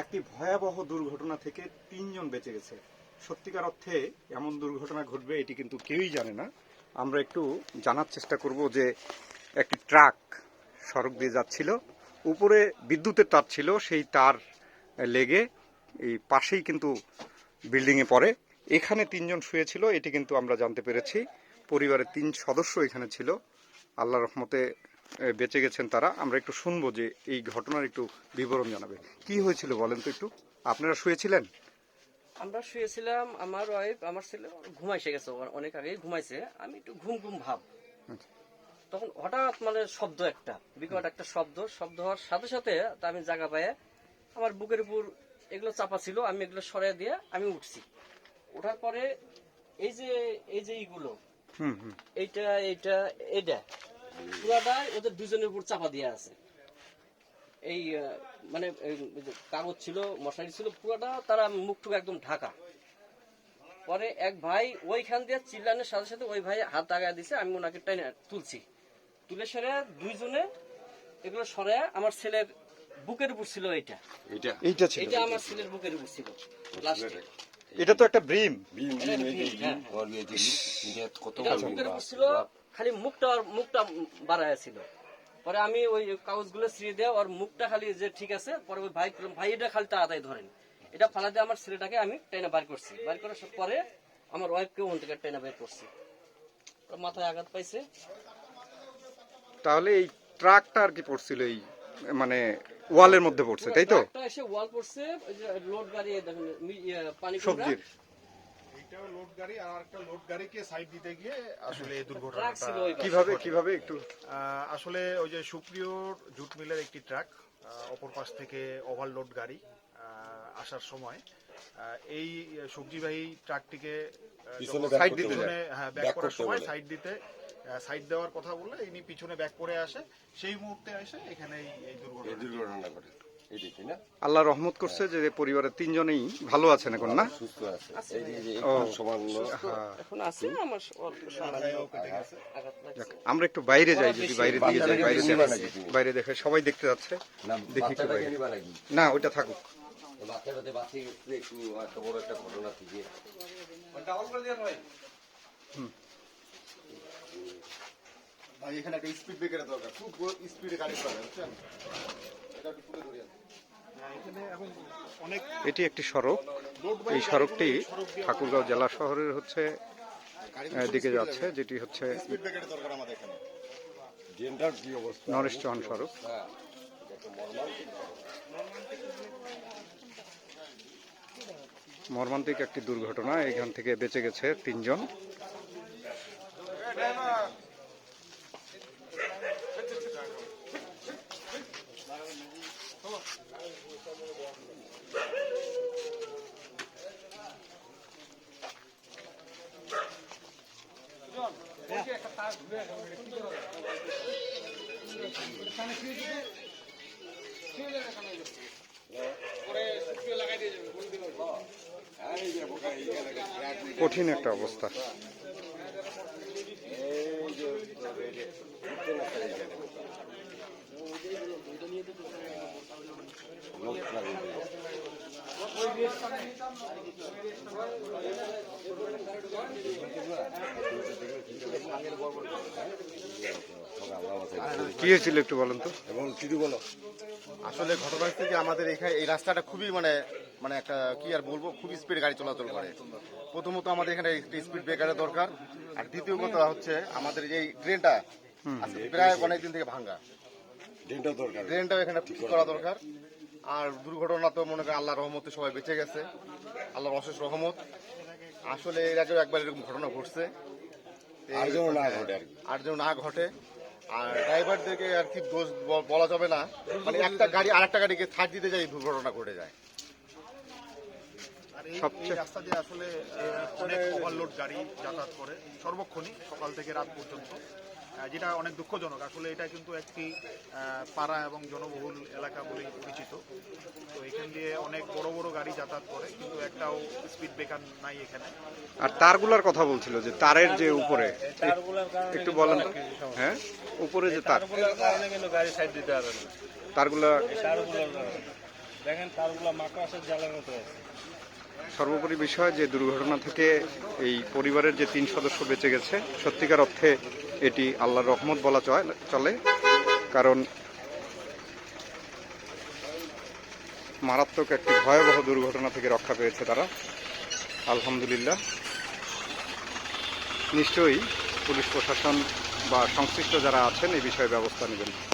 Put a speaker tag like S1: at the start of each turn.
S1: একটি ভয়াবহ দুর্ঘটনা থেকে তিনজন বেঁচে গেছে। সত্যিকার অর্থে এমন দুর্ঘটনা ঘটবে, এটি কিন্তু কেউই জানে না। আমরা একটু জানার চেষ্টা করব যে একটি ট্রাক সড়ক দিয়ে যাচ্ছিল, উপরে বিদ্যুতের তার ছিল, সেই তার লেগে এই পাশেই কিন্তু বিল্ডিংয়ে পড়ে। এখানে তিনজন শুয়েছিল, এটি কিন্তু আমরা জানতে পেরেছি। পরিবারের তিন সদস্য এখানে ছিল। আল্লাহ রহমতে বেঁচে গেছেন তারা। আমরা একটু শুনব যে এই ঘটনার একটু বিবরণ জানাবে কি হয়েছিল বলেন তো একটু? আপনারা শুয়েছিলেন?
S2: আমরা শুয়েছিলাম আমার ওয়াইফ আমার ছেলে ঘুমাইছে গেছে অনেক আগে ঘুমাইছে। আমি একটু ঘুম ঘুম ভাব।
S1: আচ্ছা।
S2: তখন হঠাৎ মানে শব্দ একটা বিকট একটা শব্দ। শব্দ হওয়ার সাথে সাথে আমি জায়গা পায়ে আমার বুকের উপর এগুলো চাপা ছিল আমি এগুলো সরিয়ে দিয়ে আমি উঠছি। ওঠার পরে এই যে এই যে এইগুলো
S1: হুম হুম।
S2: এইটা এইটা এইটা পুরাটাই ওদের দুজনের উপর চাপা দিয়ে আছে। এই মানে কাগজ ছিল মশারি ছিল পুরাটা তারা মুখটুকু একদম ঢাকা। পরে এক ভাই ওইখান দিয়ে চিল্লানোর সাথে সাথে ওই ভাই হাত আগায় দিছে আমি ওনাকে টেনে তুলছি। তুলে সরে দুইজনে এগুলো সরে আমার ছেলের বুকের উপর ছিল এইটা।
S3: এটা
S1: এইটা
S2: এটা আমার ছেলের বুকের উপর ছিল লাস্টে
S1: এটা তো একটা ব্রিম
S2: হ্যাঁ। খালি মুখটা মুখটা বাড়ায় ছিল। পরে আমি ওই কাগজগুলো ছিঁড়ে দেওয়া ওর মুখটা খালি যে ঠিক আছে পরে ওই ভাই ভাই এটা খালি তাড়াতাড়ি ধরেন। এটা ফালা দিয়ে আমার ছেলেটাকে আমি টেনে বার করছি। বার করার পরে আমার ওয়াইফকে ওখান থেকে টেনে বের করছি। মাথায় আঘাত পাইছে।
S1: তাহলে এই ট্রাকটা আর কি পড়ছিল এই মানে ওয়ালের মধ্যে পড়ছে তাই তো?
S2: এসে ওয়াল পড়ছে লোড গাড়ি দেখুন ইয়ে, পানি
S1: সবজির।
S4: লোড গাড়ি আর একটা লোড গাড়িকে সাইড দিতে গিয়ে আসলে এই দুর্ঘটনাটা।
S1: কীভাবে কীভাবে একটু?
S4: আহ, আসলে ওই যে সুপ্রিয়র জুট মিলের একটি ট্রাক আহ, অপর পাশ থেকে ওভারলোড গাড়ি আহ, আসার সময়। এই সবজিবাহী ট্রাকটিকে
S1: সাইড দিতে
S4: হ্যাঁ ব্যাক করার সময় সাইড দিতে সাইড দেওয়ার কথা বললে ইনি পিছনে ব্যাক করে আসে। সেই মুহূর্তে এসে এখানে এই- দুর্ঘটনা
S3: ঘটে।
S1: আল্লাহ রহমত করছে যে পরিবারের তিনজনেই ভালো আছেন এখন না?
S3: সুস্থ আছে। এই যে- এই যে
S1: ও।
S3: একটু
S2: এখন আছে আমার
S1: একটু বাইরে যাই যদি বাইরে দিকে যাই বাইরে দেখে বাইরে দেখে সবাই দেখতে যাচ্ছে। দেখি না ওইটা থাকুক।
S3: বাচ্চাটাতে বাঁচিয়ে গেছে একটু এত বড় একটা ঘটনা থেকে।
S5: ভাই। এখানে একটা স্পিড ব্রেকারের দরকার। খুব স্পিডে গাড়ি চলে বুঝছেন? এটা একটু তুলে ধরে
S4: অনেক
S1: এটি একটি সড়ক। এই সড়কটি ঠাকুরগাঁও জেলা শহরের হচ্ছে দিকে যাচ্ছে যেটি হচ্ছে নরেশ চৌহান সড়ক
S3: হ্যাঁ এটা একটা মর্মান্তিক
S1: একটি দুর্ঘটনা এখান থেকে বেঁচে গেছে তিনজন। কঠিন একটা অবস্থা। কি হয়েছিল একটু বলেন তো?
S3: এবং কিছু বলো?
S5: আসলে ঘটনা হচ্ছে যে আমাদের এখানে এই রাস্তাটা খুবই মানে মানে একটা কি আর বলব খুবই স্পিড গাড়ি চলাচল করে। প্রথমত আমাদের এখানে স্পিড ব্রেকারের দরকার। আর দ্বিতীয় কথা হচ্ছে আমাদের যে এই ট্রেনটা আজকে প্রায় অনেকদিন থেকে ভাঙ্গা।
S3: ড্রেনটাও
S5: ট্রেনটাও এখানে ঠিক করা দরকার। আর দুর্ঘটনা তো মনে করেন আল্লাহ রহমতে সবাই বেঁচে গেছে। আল্লাহর অশেষ রহমত। আসলে এর আগেও একবার এরকম ঘটনা ঘটছে।
S3: আর যেন না ঘটে। আর
S5: ড্রাইভারদেরকে আর কি দোষ বলা যাবে না। মানে একটা গাড়ি আর একটা গাড়িকে থাক দিতে যাই দুর্ঘটনা ঘটে যায়।
S1: সবচেয়ে-
S4: রাস্তা দিয়ে আসলে অনেক ওভারলোড গাড়ি যাতায়াত করে সর্বক্ষণই সকাল থেকে রাত পর্যন্ত। যেটা অনেক দুঃখজনক। আসলে এটা কিন্তু একটি পাড়া এবং জনবহুল এলাকা বলেই পরিচিত। তো এখান দিয়ে অনেক বড় বড় গাড়ি যাতায়াত করে কিন্তু একটাও স্পিড ব্রেকার নাই এখানে।
S1: আর তারগুলার কথা বলছিল যে তারের যে উপরে একটু বলেন হ্যাঁ? উপরে যে তার।
S6: গাড়ি সাইড দিতে না।
S1: তারগুলা
S6: দেখেন তারগুলো মাকড়াসের জালের মতো আছে।
S1: সর্বোপরি বিষয় যে দুর্ঘটনা থেকে এই পরিবারের যে তিন সদস্য বেঁচে গেছে, সত্যিকার অর্থে এটি আল্লাহর রহমত বলা চলে। কারণ মারাত্মক একটি ভয়াবহ দুর্ঘটনা থেকে রক্ষা পেয়েছে তারা। আলহামদুলিল্লাহ। নিশ্চয়ই পুলিশ প্রশাসন বা সংশ্লিষ্ট যারা আছেন এই বিষয়ে ব্যবস্থা নেবেন।